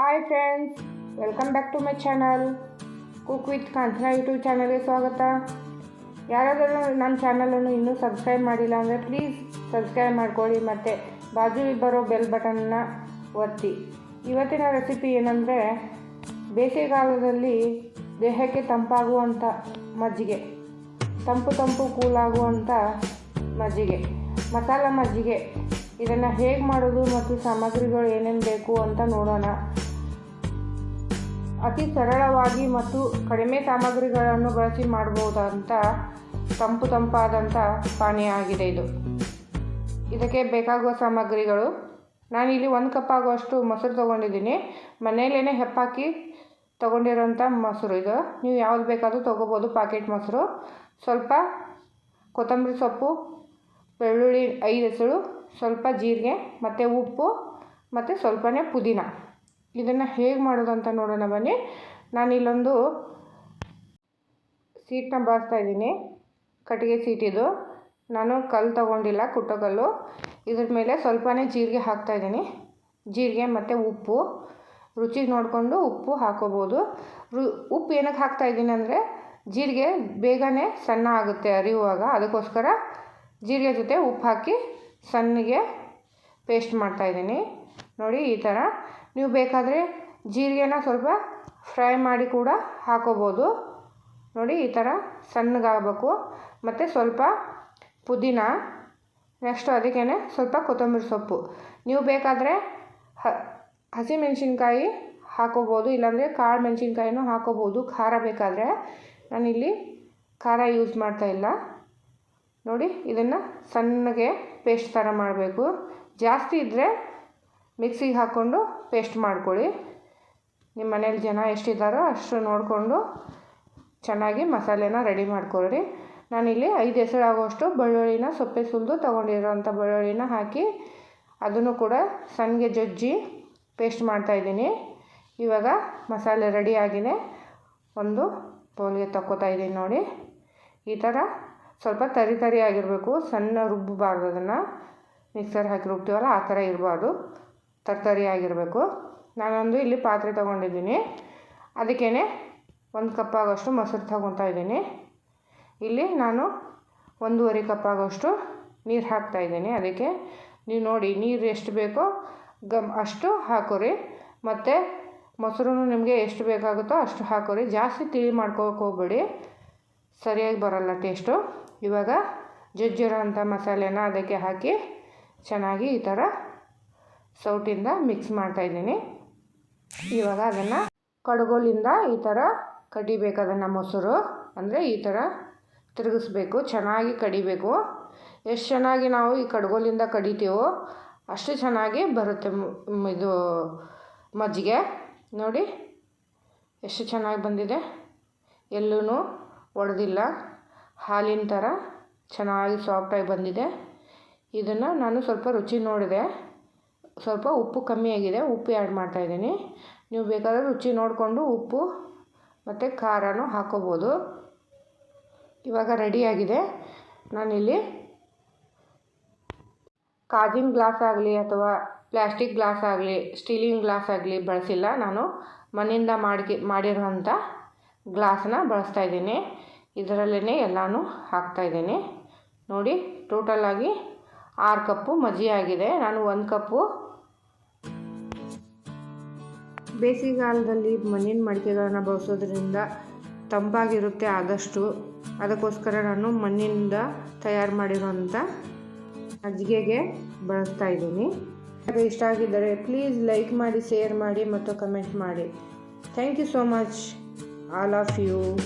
Hi friends welcome back to my channel cook with Kanchana YouTube ಚಾನಲ್ಗೆ ಸ್ವಾಗತ. ಯಾರಾದರೂ ನನ್ನ ಚಾನಲನ್ನು ಇನ್ನೂ ಸಬ್ಸ್ಕ್ರೈಬ್ ಮಾಡಿಲ್ಲ ಅಂದರೆ ಪ್ಲೀಸ್ ಸಬ್ಸ್ಕ್ರೈಬ್ ಮಾಡ್ಕೊಳ್ಳಿ ಮತ್ತು ಬಾಜು ಬರೋ ಬೆಲ್ ಬಟನ್ನ ಒತ್ತಿ. ಇವತ್ತಿನ ರೆಸಿಪಿ ಏನಂದರೆ ಬೇಸಿಗೆಗಾಲದಲ್ಲಿ ದೇಹಕ್ಕೆ ತಂಪಾಗುವಂಥ ಮಜ್ಜಿಗೆ, ತಂಪು ತಂಪು ಕೂಲಾಗುವಂಥ ಮಜ್ಜಿಗೆ, ಮಸಾಲ ಮಜ್ಜಿಗೆ. ಇದನ್ನು ಹೇಗೆ ಮಾಡೋದು ಮತ್ತು ಸಾಮಗ್ರಿಗಳು ಏನೇನು ಬೇಕು ಅಂತ ನೋಡೋಣ. ಅತಿ ಸರಳವಾಗಿ ಮತ್ತು ಕಡಿಮೆ ಸಾಮಗ್ರಿಗಳನ್ನು ಬಳಸಿ ಮಾಡ್ಬೋದಂತ ತಂಪು ತಂಪಾದಂಥ ಪಾನೀಯ ಆಗಿದೆ ಇದು. ಇದಕ್ಕೆ ಬೇಕಾಗುವ ಸಾಮಗ್ರಿಗಳು. ನಾನಿಲ್ಲಿ ಒಂದು ಕಪ್ ಆಗುವಷ್ಟು ಮೊಸರು ತೊಗೊಂಡಿದ್ದೀನಿ. ಮನೆಯಲ್ಲೇ ಹೆಪ್ಪಾಕಿ ತೊಗೊಂಡಿರೋಂಥ ಮೊಸರು ಇದು. ನೀವು ಯಾವ್ದು ಬೇಕಾದರೂ ತೊಗೋಬೋದು ಪಾಕೆಟ್ ಮೊಸರು. ಸ್ವಲ್ಪ ಕೊತ್ತಂಬರಿ ಸೊಪ್ಪು, ಬೆಳ್ಳುಳ್ಳಿ ಐದು ಹೆಸರು, ಸ್ವಲ್ಪ ಜೀರಿಗೆ, ಮತ್ತು ಉಪ್ಪು, ಮತ್ತು ಸ್ವಲ್ಪನೇ ಪುದೀನ. ಇದನ್ನು ಹೇಗೆ ಮಾಡೋದು ಅಂತ ನೋಡೋಣ ಬನ್ನಿ. ನಾನು ಇಲ್ಲೊಂದು ಸೀಟನ್ನ ಬಾರಿಸ್ತಾ ಇದ್ದೀನಿ. ಕಟ್ಟಿಗೆ ಸೀಟಿದು ನಾನು ಕಲ್ಲು ತಗೊಂಡಿಲ್ಲ, ಕುಟ್ಟೋ ಕಲ್ಲು. ಇದ್ರ ಮೇಲೆ ಸ್ವಲ್ಪನೇ ಜೀರಿಗೆ ಹಾಕ್ತಾಯಿದ್ದೀನಿ ಜೀರಿಗೆ ಮತ್ತು ಉಪ್ಪು. ರುಚಿಗೆ ನೋಡಿಕೊಂಡು ಉಪ್ಪು ಹಾಕೋಬೋದು. ರು, ಉಪ್ಪು ಏನಕ್ಕೆ ಹಾಕ್ತಾಯಿದ್ದೀನಿ ಅಂದರೆ ಜೀರಿಗೆ ಬೇಗನೆ ಸಣ್ಣ ಆಗುತ್ತೆ ಅರಿಯುವಾಗ ಅದಕ್ಕೋಸ್ಕರ ಜೀರಿಗೆ ಜೊತೆ ಉಪ್ಪು ಹಾಕಿ ಸಣ್ಣಗೆ ಪೇಸ್ಟ್ ಮಾಡ್ತಾಯಿದ್ದೀನಿ ನೋಡಿ ಈ ಥರ ನೀವು ಬೇಕಾದರೆ ಜೀರಿಗೆನ ಸ್ವಲ್ಪ ಫ್ರೈ ಮಾಡಿ ಕೂಡ ಹಾಕೋಬೋದು. ನೋಡಿ, ಈ ಥರ ಸಣ್ಣಗಾಗಬೇಕು. ಮತ್ತು ಸ್ವಲ್ಪ ಪುದೀನ, ನೆಕ್ಸ್ಟು ಅದಕ್ಕೇ ಸ್ವಲ್ಪ ಕೊತ್ತಂಬರಿ ಸೊಪ್ಪು. ನೀವು ಬೇಕಾದರೆ ಹ, ಹಸಿಮೆಣ್ಸಿನ್ಕಾಯಿ ಹಾಕೋಬೋದು, ಇಲ್ಲಾಂದರೆ ಕಾಳು ಮೆಣಸಿನ್ಕಾಯಿನೂ ಹಾಕೋಬೋದು. ಖಾರ ಬೇಕಾದರೆ. ನಾನಿಲ್ಲಿ ಖಾರ ಯೂಸ್ ಮಾಡ್ತಾ ಇಲ್ಲ. ನೋಡಿ, ಇದನ್ನು ಸಣ್ಣಗೆ ಪೇಸ್ಟ್ ಥರ ಮಾಡಬೇಕು. ಜಾಸ್ತಿ ಇದ್ದರೆ ಮಿಕ್ಸಿಗೆ ಹಾಕ್ಕೊಂಡು ಪೇಸ್ಟ್ ಮಾಡ್ಕೊಳ್ಳಿ. ನಿಮ್ಮ ಮನೇಲಿ ಜನ ಎಷ್ಟಿದ್ದಾರೋ ಅಷ್ಟು ನೋಡಿಕೊಂಡು ಚೆನ್ನಾಗಿ ಮಸಾಲೆನ ರೆಡಿ ಮಾಡ್ಕೊಳ್ಳಿ ನಾನಿಲ್ಲಿ ಐದು ಹೆಸರಾಗುವಷ್ಟು ಬೆಳ್ಳುಳ್ಳಿನ ಸೊಪ್ಪೆ ಸುಲಿದು ತೊಗೊಂಡಿರೋಂಥ ಬೆಳ್ಳುಳ್ಳಿನ ಹಾಕಿ ಅದನ್ನು ಕೂಡ ಸಣ್ಣಗೆ ಜಜ್ಜಿ ಪೇಸ್ಟ್ ಮಾಡ್ತಾಯಿದ್ದೀನಿ ಇವಾಗ ಮಸಾಲೆ ರೆಡಿ ಆಗಿದೆ ಒಂದು ಬೌಲ್ಗೆ ತಕ್ಕೋತಾ ಇದ್ದೀನಿ ನೋಡಿ. ಈ ಥರ ಸ್ವಲ್ಪ ತರಿ ತರಿ ಆಗಿರಬೇಕು, ಸಣ್ಣ ರುಬ್ಬಬಾರ್ದು ಅದನ್ನು. ಮಿಕ್ಸರ್ ಹಾಕಿ ರುಬ್ತೀವಲ್ಲ, ಆ ಥರ ಇರಬಾರ್ದು. ತರ್ತರಿ ಆಗಿರಬೇಕು. ನಾನೊಂದು ಇಲ್ಲಿ ಪಾತ್ರೆ ತೊಗೊಂಡಿದ್ದೀನಿ. ಅದಕ್ಕೇ ಒಂದು ಕಪ್ ಆಗೋಷ್ಟು ಮೊಸರು ತಗೊತಾ ಇದ್ದೀನಿ. ಇಲ್ಲಿ ನಾನು ಒಂದೂವರೆ ಕಪ್ ಆಗೋಷ್ಟು ನೀರು ಹಾಕ್ತಾಯಿದ್ದೀನಿ ಅದಕ್ಕೆ ನೀವು ನೋಡಿ ನೀರು ಎಷ್ಟು ಬೇಕೋ ಗಮ್ ಅಷ್ಟು ಹಾಕೋರಿ. ಮತ್ತು ಮೊಸರು ನಿಮಗೆ ಎಷ್ಟು ಬೇಕಾಗುತ್ತೋ ಅಷ್ಟು ಹಾಕೋರಿ. ಜಾಸ್ತಿ ತಿಳಿ ಮಾಡ್ಕೋಕೆ ಹೋಗ್ಬೇಡಿ. ಸರಿಯಾಗಿ ಬರೋಲ್ಲ ಟೇಸ್ಟು. ಇವಾಗ ಜಜ್ಜಿರೋ ಅಂಥ ಮಸಾಲೆನ ಅದಕ್ಕೆ ಹಾಕಿ ಚೆನ್ನಾಗಿ ಈ ಥರ ಸೌಟಿಂದ ಮಿಕ್ಸ್ ಮಾಡ್ತಾಯಿದ್ದೀನಿ ಇವಾಗ ಅದನ್ನು ಕಡುಗೋಲಿಂದ ಈ ಥರ ಕಡಿಬೇಕು ಅದನ್ನು ಮೊಸರು. ಅಂದರೆ ಈ ಥರ ತಿರುಗಿಸ್ಬೇಕು, ಚೆನ್ನಾಗಿ ಕಡಿಬೇಕು. ಎಷ್ಟು ಚೆನ್ನಾಗಿ ನಾವು ಈ ಕಡುಗೋಲಿಂದ ಕಡಿತೀವೋ ಅಷ್ಟು ಚೆನ್ನಾಗಿ ಬರುತ್ತೆ ಇದು ಮಜ್ಜಿಗೆ. ನೋಡಿ, ಎಷ್ಟು ಚೆನ್ನಾಗಿ ಬಂದಿದೆ. ಎಲ್ಲೂ ಒಡೆದಿಲ್ಲ. ಹಾಲಿನ ಥರ ಚೆನ್ನಾಗಿ ಸಾಫ್ಟಾಗಿ ಬಂದಿದೆ. ಇದನ್ನು ನಾನು ಸ್ವಲ್ಪ ರುಚಿ ನೋಡಿದೆ. ಸ್ವಲ್ಪ ಉಪ್ಪು ಕಮ್ಮಿಯಾಗಿದೆ ಉಪ್ಪು ಆ್ಯಡ್ ಮಾಡ್ತಾಯಿದ್ದೀನಿ ನೀವು ಬೇಕಾದರೆ ರುಚಿ ನೋಡಿಕೊಂಡು ಉಪ್ಪು ಮತ್ತು ಖಾರನೂ ಹಾಕೋಬೋದು. ಇವಾಗ ರೆಡಿಯಾಗಿದೆ ನಾನಿಲ್ಲಿ ಕಾಜಿನ ಗ್ಲಾಸ್ ಆಗಲಿ ಅಥವಾ ಪ್ಲ್ಯಾಸ್ಟಿಕ್ ಗ್ಲಾಸ್ ಆಗಲಿ ಸ್ಟೀಲಿನ ಗ್ಲಾಸ್ ಆಗಲಿ ಬಳಸಿಲ್ಲ. ನಾನು ಮಣ್ಣಿಂದ ಮಾಡಿ ಮಾಡಿರುವಂಥ ಗ್ಲಾಸನ್ನ ಬಳಸ್ತಾಯಿದ್ದೀನಿ ಇದರಲ್ಲೇ ಎಲ್ಲನೂ ಹಾಕ್ತಾಯಿದ್ದೀನಿ ನೋಡಿ ಟೋಟಲಾಗಿ ಆರು ಕಪ್ಪು, ಮಜ್ಜಿ ಆಗಿದೆ. ನಾನು ಒಂದು ಕಪ್ಪು. ಬೇಸಿಗೆಗಾಲದಲ್ಲಿ ಮಣ್ಣಿನ ಮಡಿಕೆಗಳನ್ನು ಬಳಸೋದ್ರಿಂದ ತಂಪಾಗಿರುತ್ತೆ ಆದಷ್ಟು. ಅದಕ್ಕೋಸ್ಕರ ನಾನು ಮಣ್ಣಿನಿಂದ ತಯಾರು ಮಾಡಿರೋಂಥ ಮಜ್ಜಿಗೆಗೆ ಬಳಸ್ತಾ ಇದ್ದೀನಿ. ಅದು ಇಷ್ಟ ಆಗಿದ್ದರೆ ಪ್ಲೀಸ್ ಲೈಕ್ ಮಾಡಿ, ಶೇರ್ ಮಾಡಿ ಮತ್ತು ಕಮೆಂಟ್ ಮಾಡಿ. Thank you so much. All of you.